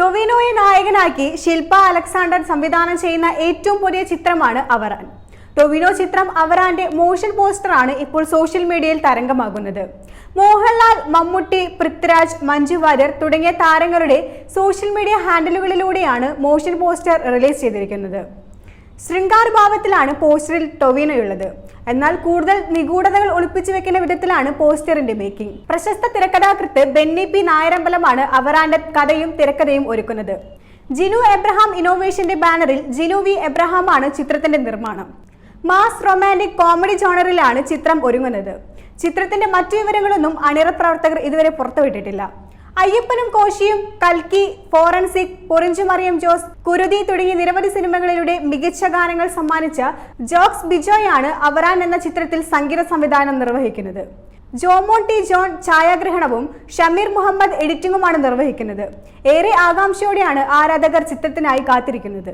ടൊവിനോയെ നായകനാക്കി ശില്പ അലക്സാണ്ടർ സംവിധാനം ചെയ്യുന്ന ഏറ്റവും പുതിയ ചിത്രമാണ് അവറാൻ. ടൊവിനോ ചിത്രം അവറാന്റെ മോഷൻ പോസ്റ്ററാണ് ഇപ്പോൾ സോഷ്യൽ മീഡിയയിൽ തരംഗമാകുന്നത്. മോഹൻലാൽ മമ്മൂട്ടി പൃഥ്വിരാജ് മഞ്ജു വാര്യർ തുടങ്ങിയ താരങ്ങളുടെ സോഷ്യൽ മീഡിയ ഹാൻഡിലുകളിലൂടെയാണ് മോഷൻ പോസ്റ്റർ റിലീസ് ചെയ്തിരിക്കുന്നത്. ശൃംഗാർ ഭാവത്തിലാണ് പോസ്റ്ററിൽ ടൊവിനോയുള്ളത്. എന്നാൽ കൂടുതൽ നിഗൂഢതകൾ ഒളിപ്പിച്ചു വെക്കുന്ന വിധത്തിലാണ് പോസ്റ്ററിന്റെ മേക്കിംഗ്. പ്രശസ്ത തിരക്കഥാകൃത്ത് ബെന്നി പി നായരമ്പലമാണ് അവറാന്റെ കഥയും തിരക്കഥയും ഒരുക്കുന്നത്. ജിനു എബ്രഹാം ഇന്നോവേഷന്റെ ബാനറിൽ ജിനു വി എബ്രഹാമാണ് ചിത്രത്തിന്റെ നിർമ്മാണം. മാസ് റൊമാന്റിക് കോമഡി ജോണറിലാണ് ചിത്രം ഒരുങ്ങുന്നത്. ചിത്രത്തിന്റെ മറ്റു വിവരങ്ങളൊന്നും അണിയറ പ്രവർത്തകർ ഇതുവരെ പുറത്തുവിട്ടിട്ടില്ല. അയ്യപ്പനും കോശിയും കൽക്കി ഫോറൻസിക് പൊറിഞ്ചുമറിയം ജോസ് കുരുതി തുടങ്ങിയ നിരവധി സിനിമകളിലൂടെ മികച്ച ഗാനങ്ങൾ സമ്മാനിച്ച ജോക്സ് ബിജോയാണ് അവരാൻ എന്ന ചിത്രത്തിൽ സംഗീത സംവിധാനം നിർവഹിക്കുന്നത്. ജോമോൺ ടി. ജോൺ ഛായാഗ്രഹണവും ഷമീർ മുഹമ്മദ് എഡിറ്റിംഗുമാണ് നിർവഹിക്കുന്നത്. ഏറെ ആകാംക്ഷയോടെയാണ് ആരാധകർ ചിത്രത്തിനായി കാത്തിരിക്കുന്നത്.